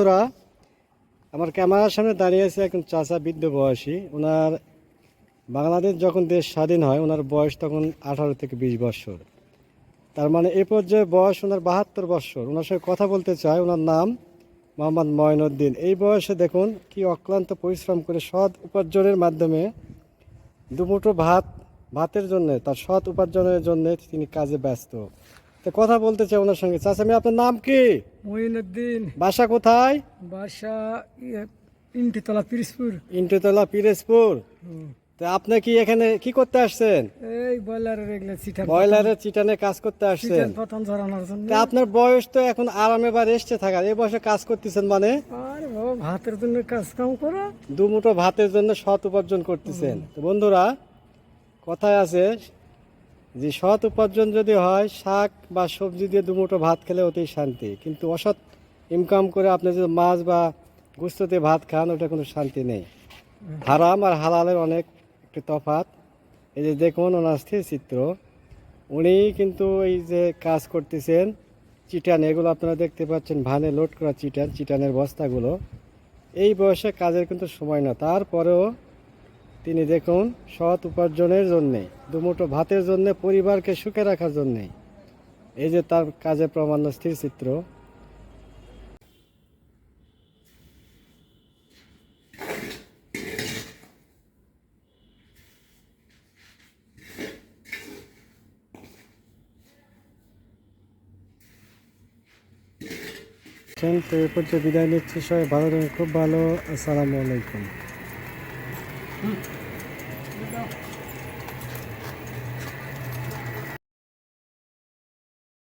বন্ধুরা, আমার ক্যামেরার সামনে দাঁড়িয়ে আছে একজন চাচা বৃদ্ধ বয়সী। ওনার বাংলাদেশ যখন দেশ স্বাধীন হয়, ওনার বয়স তখন আঠারো থেকে বিশ বছর। তার মানে এ পর্যায়ে বয়স ওনার বাহাত্তর বছর। ওনার সঙ্গে কথা বলতে চায় ওনার নাম মোহাম্মদ ময়নুদ্দিন এই বয়সে দেখুন, কি অক্লান্ত পরিশ্রম করে সৎ উপার্জনের মাধ্যমে দুমুঠো ভাত, ভাতের জন্য, তার সৎ উপার্জনের জন্য তিনি কাজে ব্যস্ত। তো কথা বলতে চাই ওনার সঙ্গে। চাচা আমি আপনার নাম কি? মহিনুদ্দিন বাসা কোথায়? বাসা ইয়ে, ইন্টিতলা পিরিসপুর ইন্টুতলা পিরেজপুর তো আপনি কি এখানে কি করতে আসছেন? এই বয়লারের এগুলো বয়লারের চিটানে কাজ করতে আসছেন। পতন ঝরানোর জন্য। তা আপনার বয়স তো এখন আরামে বা রেস্টে থাকার। এই বয়সে কাজ করতেছেন মানে? আর বাবা ভাতের জন্য কাজ কাম করো। দুমুঠো ভাতের জন্য সৎ উপার্জন করতেছেন। তো বন্ধুরা কথায় আছে যে সৎ উপার্জন যদি হয়, শাক বা সবজি দিয়ে দুমুঠো ভাত খেলে অতি শান্তি। কিন্তু অসৎ ইনকাম করে আপনি যদি মাছ বা গুস্ততে ভাত খান, ওটা কোনো শান্তি নেই। হারাম আর হালালের অনেক একটু তফাৎ। এই যে দেখুন ওনার স্থির চিত্র। উনি কিন্তু এই যে কাজ করতেছেন, চিটান, এগুলো আপনারা দেখতে পাচ্ছেন, ভানে লোড করা চিটান, চিটানের বস্তাগুলো। এই বয়সে কাজের কিন্তু সময় না। তারপরেও তিনি দেখুন সৎ উপার্জনের জন্যে দুমুঠো ভাতের জন্য পরিবারকে সুখে রাখার জন্যে। এই যে তার কাজে প্রমাণ স্থির চিত্র। তো এ পর্যন্ত বিদায় নিচ্ছি। সবাই ভালো থাকুন, খুব ভালো। আসসালামু আলাইকুম। No.